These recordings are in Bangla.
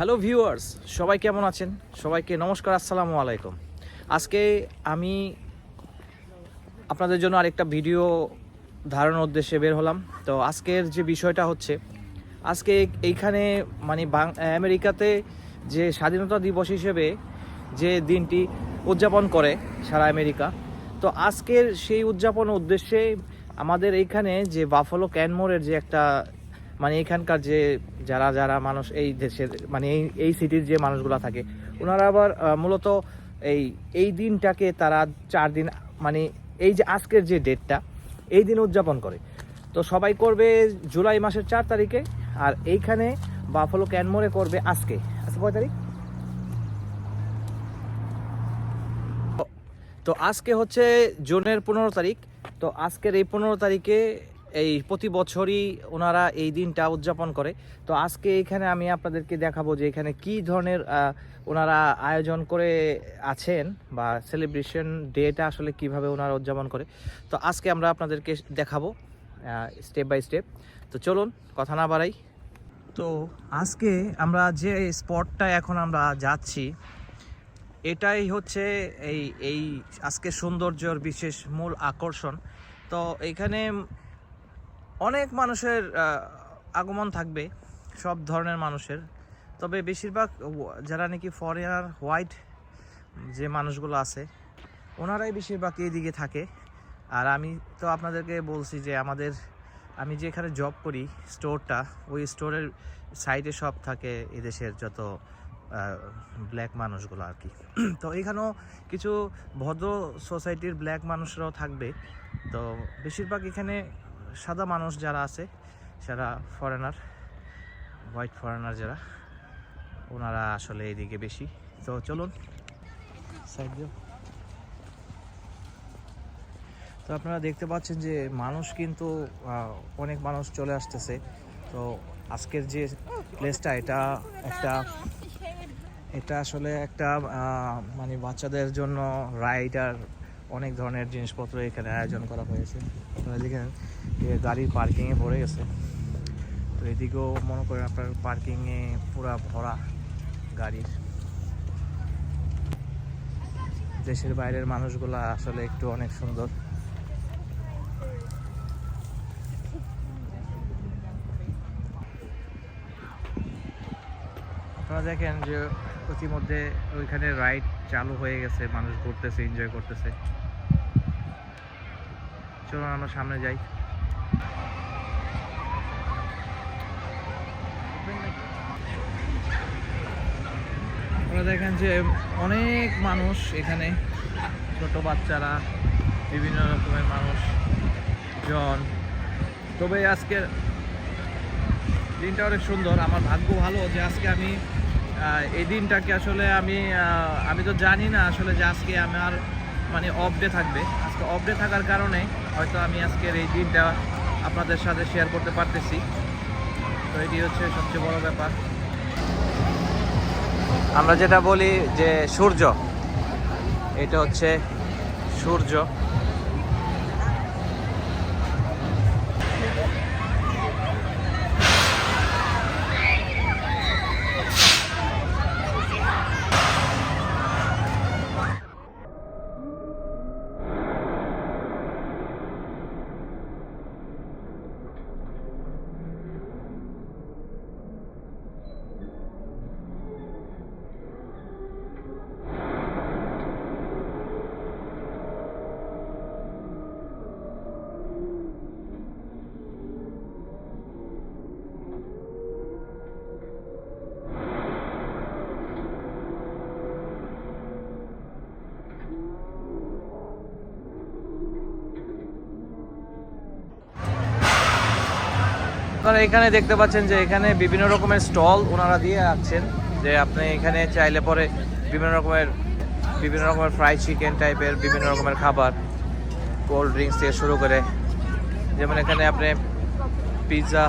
হ্যালো ভিউয়ার্স, সবাই কেমন আছেন? সবাইকে নমস্কার, আসসালামু আলাইকুম। আজকে আমি আপনাদের জন্য আরেকটা ভিডিও ধারণার উদ্দেশ্যে বের হলাম। তো আজকের যে বিষয়টা হচ্ছে, আজকে এইখানে মানে আমেরিকাতে যে স্বাধীনতা দিবস হিসেবে যে দিনটি উদযাপন করে সারা আমেরিকা, তো আজকের সেই উদযাপন উদ্দেশ্যে আমাদের এইখানে যে বাফলো ক্যানমোরের যে একটা মানে এখানকার যে যারা যারা মানুষ এই দেশের মানে এই এই সিটির যে মানুষগুলো থাকে ওনারা আবার মূলত এই এই দিনটাকে তারা চার দিন মানে এই যে আজকের যে ডেটটা এই দিন উদযাপন করে। তো সবাই করবে জুলাই মাসের চার তারিখে, আর এইখানে বাফলো ক্যানমোরে করবে আজকে। আজকে কয় তারিখ? তো আজকে হচ্ছে জুনের পনেরো তারিখ। তো আজকের এই পনেরো তারিখে এই প্রতি বছরই ওনারা এই দিনটা উদযাপন করে। তো আজকে এখানে আমি আপনাদেরকে দেখাবো যে এখানে কি ধরনের ওনারা আয়োজন করে আছেন বা সেলিব্রেশন ডেটা আসলে কীভাবে ওনারা উদযাপন করে। তো আজকে আমরা আপনাদেরকে দেখাবো স্টেপ বাই স্টেপ তো চলুন, কথা না বাড়াই। তো আজকে আমরা যে স্পটটা এখন আমরা যাচ্ছি, এটাই হচ্ছে এই এই আজকে সৌন্দর্যর বিশেষ মূল আকর্ষণ। তো এখানে অনেক মানুষের আগমন থাকবে, সব ধরনের মানুষের। তবে বেশিরভাগ যারা নাকি ফরেনার হোয়াইট যে মানুষগুলো আছে, ওনারাই বেশিরভাগ এইদিকে থাকে। আর আমি তো আপনাদেরকে বলছি যে আমাদের, আমি যে এখানে জব করি স্টোরটা ওই স্টোরের সাইডে সব থাকে এদেশের যত ব্ল্যাক মানুষগুলো আর কি। তো এখানেও কিছু ভদ্র সোসাইটির ব্ল্যাক মানুষরাও থাকবে। তো বেশিরভাগ এখানে সাদা মানুষ যারা আছে যারা ফরেনার হোয়াইট ফরেনার যারা, ওনারা আসলে এইদিকে বেশি। তো চলুন তো আপনারা দেখতে পাচ্ছেন যে মানুষ কিন্তু অনেক মানুষ চলে আসতেছে। তো আজকের যে প্লেসটা এটা একটা, এটা আসলে একটা মানে বাচ্চাদের জন্য রাইড আর অনেক ধরনের জিনিসপত্র এখানে আয়োজন করা হয়েছে। আপনারা দেখেন গাড়ির পার্কিংয়ে ভরে গেছে। তো এদিকেও মনে করেন আপনার পার্কিংয়ে পুরা ভরা গাড়ির। দেশের বাইরের মানুষগুলা আসলে একটু অনেক সুন্দর। আপনারা দেখেন যে ইতিমধ্যে ওইখানে রাইড চালু হয়ে গেছে, মানুষ ঘুরতেছে এনজয় করতেছে। চলুন আমরা সামনে যাই। আপনারা দেখেন যে অনেক মানুষ এখানে, ছোট বাচ্চারা, বিভিন্ন রকমের মানুষ, জন। তবে আজকে দিনটা অনেক সুন্দর। আমার ভাগ্য ভালো যে আজকে আমি এই দিনটাকে আসলে আমি আমি তো জানি না আসলে যে আজকে আমার মানে অফ ডে থাকবে। আজকে অফ ডে থাকার কারণে হয়তো আমি আজকের এই দিনটা আপনাদের সাথে শেয়ার করতে পারতেছি। তো এটি হচ্ছে সবচেয়ে বড় ব্যাপার। আমরা যেটা বলি যে সূর্য এটা হচ্ছে সূর্য। আপনারা এখানে দেখতে পাচ্ছেন যে এখানে বিভিন্ন রকমের স্টল ওনারা দিয়ে রাখছেন যে আপনি এখানে চাইলে পরে বিভিন্ন রকমের বিভিন্ন রকমের ফ্রাই চিকেন টাইপের বিভিন্ন রকমের খাবার কোল্ড ড্রিঙ্কস থেকে শুরু করে, যেমন এখানে আপনি পিৎজা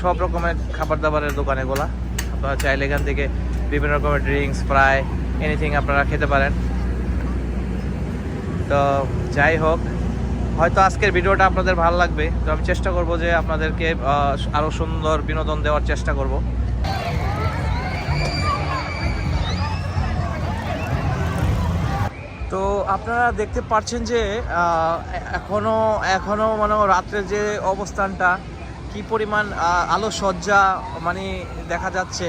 সব রকমের খাবার দাবারের দোকান এগুলা। আপনারা চাইলে এখান থেকে বিভিন্ন রকমের ড্রিঙ্কস ফ্রাই এনিথিং আপনারা খেতে পারেন। তো যাই হোক হয়তো আজকের ভিডিওটা আপনাদের ভালো লাগবে, তো আমি চেষ্টা করব যে আপনাদেরকে আরও সুন্দর বিনোদন দেওয়ার চেষ্টা করব। তো আপনারা দেখতে পাচ্ছেন যে এখনও এখনও মানে রাত্রের যে অবস্থানটা, কি পরিমাণ আলোসজ্জা মানে দেখা যাচ্ছে,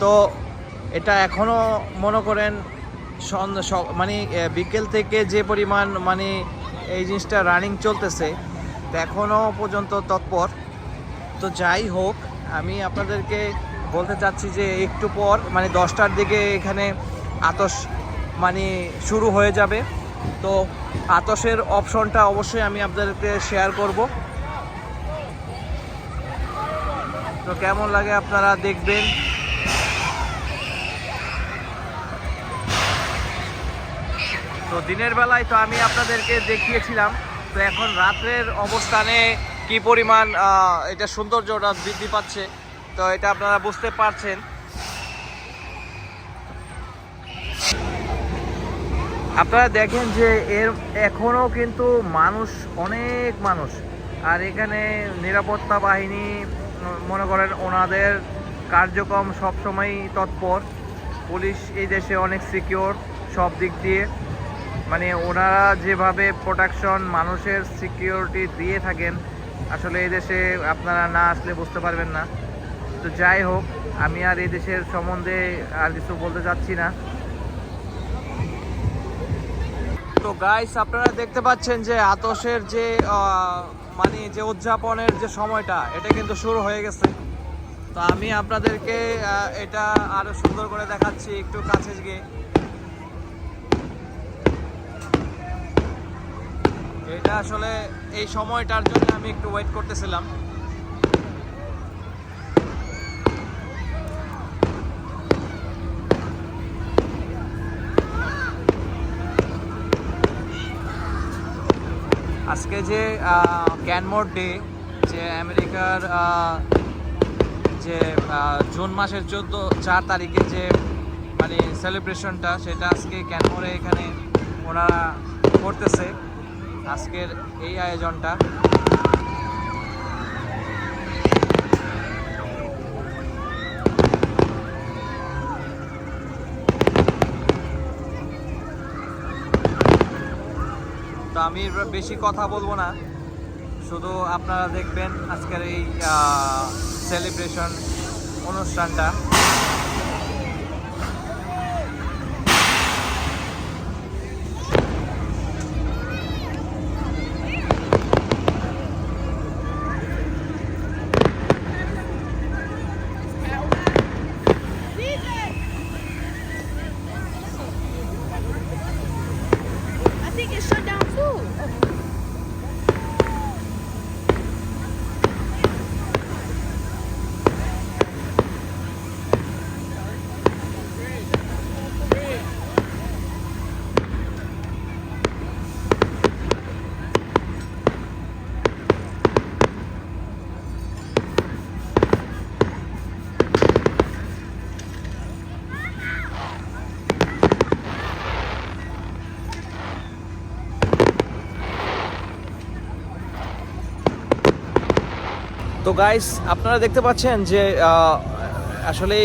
তো এটা এখনও মনে করেন মানে বিকেল থেকে যে পরিমাণ মানে এই জিনিসটা রানিং চলতেছে। তো এখনও পর্যন্ত তৎপর। তো যাই হোক, আমি আপনাদেরকে বলতে চাচ্ছি যে একটু পর মানে দশটার দিকে এখানে আতস মানে শুরু হয়ে যাবে। তো আতসের অপশনটা অবশ্যই আমি আপনাদেরকে শেয়ার করব। তো কেমন লাগে আপনারা দেখবেন। তো দিনের বেলায় তো আমি আপনাদেরকে দেখিয়েছিলাম, তো এখন রাত্রের অবস্থানে কি পরিমাণ এটা সৌন্দর্যটা বৃদ্ধি পাচ্ছে, তো এটা আপনারা বুঝতে পারছেন। আপনারা দেখেন যে এর এখনও কিন্তু মানুষ, অনেক মানুষ, আর এখানে নিরাপত্তা বাহিনী, মনে করেন ওনাদের কার্যক্রম সবসময়ই তৎপর, পুলিশ এই দেশে অনেক সিকিওর সব দিক দিয়ে। মানে ওনারা যেভাবে প্রোটেকশন মানুষের সিকিউরিটি দিয়ে থাকেন, আসলে এই দেশে আপনারা না আসলে বুঝতে পারবেন না। তো যাই হোক, আমি আর এই দেশের সম্বন্ধে আর কিছু বলতে চাচ্ছি না। তো গাইস আপনারা দেখতে পাচ্ছেন যে আতসের যে মানে যে উদযাপনের যে সময়টা, এটা কিন্তু শুরু হয়ে গেছে। তো আমি আপনাদেরকে এটা আরও সুন্দর করে দেখাচ্ছি একটু কাছে গিয়ে। এটা আসলে এই সময়টার জন্য আমি একটু ওয়েট করতেছিলাম। আজকে যে ক্যানমোর ডে যে আমেরিকার যে জুন মাসের চোদ্দ, চার তারিখে যে মানে সেলিব্রেশনটা সেটা আজকে ক্যানমোরে এখানে ওনারা করতেছে। আজকের এই আয়োজনটা। তো আমি বেশি কথা বলব না। শুধু আপনারা দেখবেন আজকের এই সেলিব্রেশন অনুষ্ঠানটা। তো গাইস আপনারা দেখতে পাচ্ছেন যে আসলে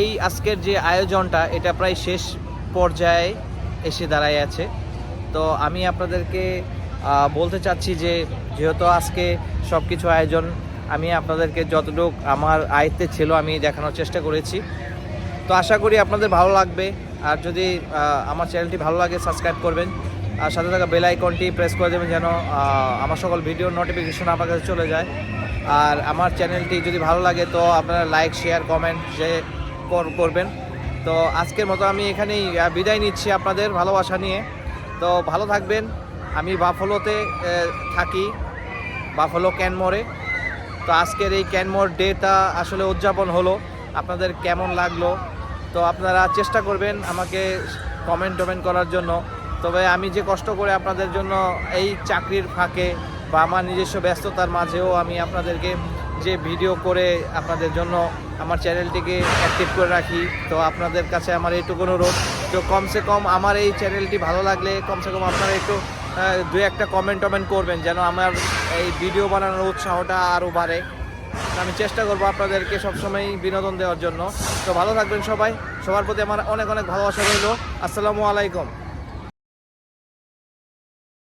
এই আজকের যে আয়োজনটা, এটা প্রায় শেষ পর্যায়ে এসে দাঁড়ায় আছে। তো আমি আপনাদেরকে বলতে চাচ্ছি যে, যেহেতু আজকে সব কিছু আয়োজন, আমি আপনাদেরকে যতটুকু আমার আয়ত্তে ছিল, আমি দেখানোর চেষ্টা করেছি। তো আশা করি আপনাদের ভালো লাগবে। আর যদি আমার চ্যানেলটি ভালো লাগে সাবস্ক্রাইব করবেন। আর সাথে থাকা বেল আইকনটি প্রেস করে দেবেন যেন আমার সকল ভিডিওর নোটিফিকেশন আপনার কাছে চলে যায়। আর আমার চ্যানেলটি যদি ভালো লাগে তো আপনারা লাইক, শেয়ার, কমেন্ট যে করবেন। তো আজকের মতো আমি এখানেই বিদায় নিচ্ছি আপনাদের ভালোবাসা নিয়ে। তো ভালো থাকবেন। আমি বাফলোতে থাকি। বাফলো ক্যানমোরে তো আজকের এই ক্যানমোর ডেটা আসলে উদযাপন হলো। আপনাদের কেমন লাগল? তো আপনারা চেষ্টা করবেন আমাকে কমেন্ট টমেন্ট করার জন্য। তবে আমি যে কষ্ট করে আপনাদের জন্য এই চাকরির ফাঁকে বা আমার নিজস্ব ব্যস্ততার মাঝেও আমি আপনাদেরকে যে ভিডিও করে আপনাদের জন্য আমার চ্যানেলটিকে অ্যাক্টিভ করে রাখি, তো আপনাদের কাছে আমার এইটুকু অনুরোধ। তো কমসে কম আমার এই চ্যানেলটি ভালো লাগলে কমসে কম আপনারা একটু দু একটা কমেন্ট টমেন্ট করবেন যেন আমার এই ভিডিও বানানোর উৎসাহটা আরও বাড়ে। আমি চেষ্টা করব আপনাদেরকে সবসময় বিনোদন দেওয়ার জন্য। তো ভালো থাকবেন সবাই। সবার প্রতি আমার অনেক অনেক ভালোবাসা রইল। আসসালামু আলাইকুম।